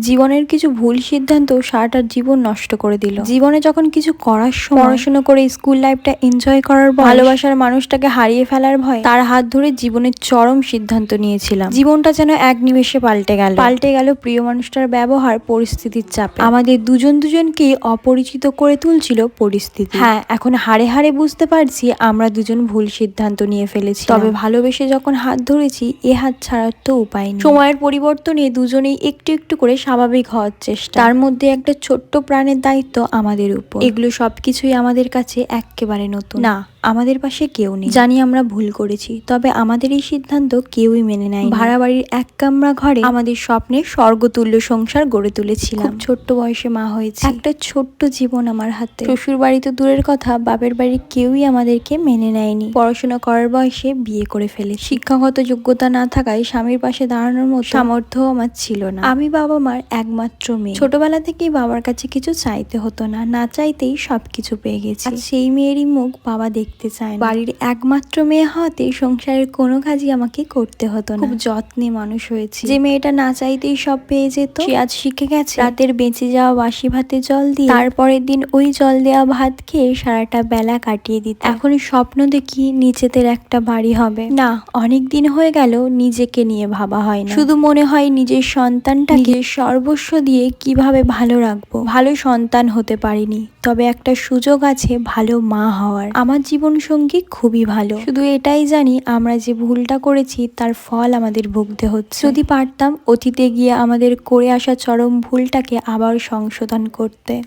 জীবনের কিছু ভুল সিদ্ধান্ত সারাটার জীবন নষ্ট করে দিল। জীবনে যখন কিছু করার সময় পড়াশোনা করে স্কুল লাইফটা এনজয় করার ভালোবাসার মানুষটাকে হারিয়ে ফেলার ভয় তার হাত ধরে জীবনের চরম সিদ্ধান্ত নিয়েছিলাম। জীবনটা যেন এক নিমেষে পাল্টে গেল। পাল্টে গেল প্রিয় মানুষটার ব্যবহার পরিস্থিতির চাপে। আমাদের দুজন দুজনকে অপরিচিত করে তুলছিল পরিস্থিতি। হ্যাঁ এখন হারে হারে বুঝতে পারছি আমরা দুজন ভুল সিদ্ধান্ত নিয়ে ফেলেছি। তবে ভালোবেসে যখন হাত ধরেছি এ হাত ছাড়ার তো উপায় নেই। সময়ের পরিবর্তনে দুজনেই একটু একটু করে স্বাভাবিক হওয়ার চেষ্টা। তার মধ্যে একটা ছোট্ট প্রাণের দায়িত্ব আমাদের উপর। এগুলো সবকিছুই আমাদের কাছে একেবারে নতুন। না। আমাদের পাশে কেউ নেই। জানি আমরা ভুল করেছি তবে আমাদের এই সিদ্ধান্ত কেউই মেনে নেয় ভাড়া বাড়ির এক কামরা ঘরে আমাদের স্বপ্নের স্বর্গতুল্য সংসার গড়ে তুলেছিলাম। ছোট্ট বয়সে মা হয়েছে। একটা ছোট্ট জীবন আমার হাতে। শ্বশুর বাড়ি তো দূরের কথা বাপের বাড়ির কেউই আমাদেরকে মেনে নেয়নি। পড়াশোনা করার বয়সে বিয়ে করে ফেলে শিক্ষাগত যোগ্যতা না থাকায় স্বামীর পাশে দাঁড়ানোর মতো সামর্থ্য আমার ছিল না। আমি বাবা মার একমাত্র মেয়ে। ছোটবেলা থেকেই বাবার কাছে কিছু চাইতে হতো না না চাইতেই সবকিছু পেয়ে গেছি। সেই মেয়েরই মুখ বাবা দেখতে চায় না। বাড়ির একমাত্র মেয়ে হওয়াতে সংসারের কোনো কাজই আমাকে করতে হতো না। খুব যত্নে মানুষ হয়েছে। যে মেয়েটা না চাইতেই সব পেয়ে যেত সে আজ শিখে গেছে। রাতের বেঁচে যাওয়া বাসি ভাতে জল দিয়ে তারপরের দিন ওই জল দেওয়া ভাত খেয়ে সারাটা বেলা কাটিয়ে দিত। এখন স্বপ্ন দেখি নিচেদের একটা বাড়ি হবে। না অনেক দিন হয়ে গেল নিজেকে নিয়ে ভাবা হয় না। শুধু মনে হয় নিজের সন্তানটাকে সর্বস্ব দিয়ে কীভাবে ভালো রাখব? ভালো সন্তান হতে পারিনি। তবে একটা সুযোগ আছে ভালো মা হওয়ার। আমার জীবন সঙ্গী খুবই ভালো। শুধু এটাই জানি, আমরা যে ভুলটা করেছি, তার ফল আমাদের ভুগতে হচ্ছে। যদি পারতাম, অতীতে গিয়ে আমাদের করে আসা চরম ভুলটাকে আবার সংশোধন করতে।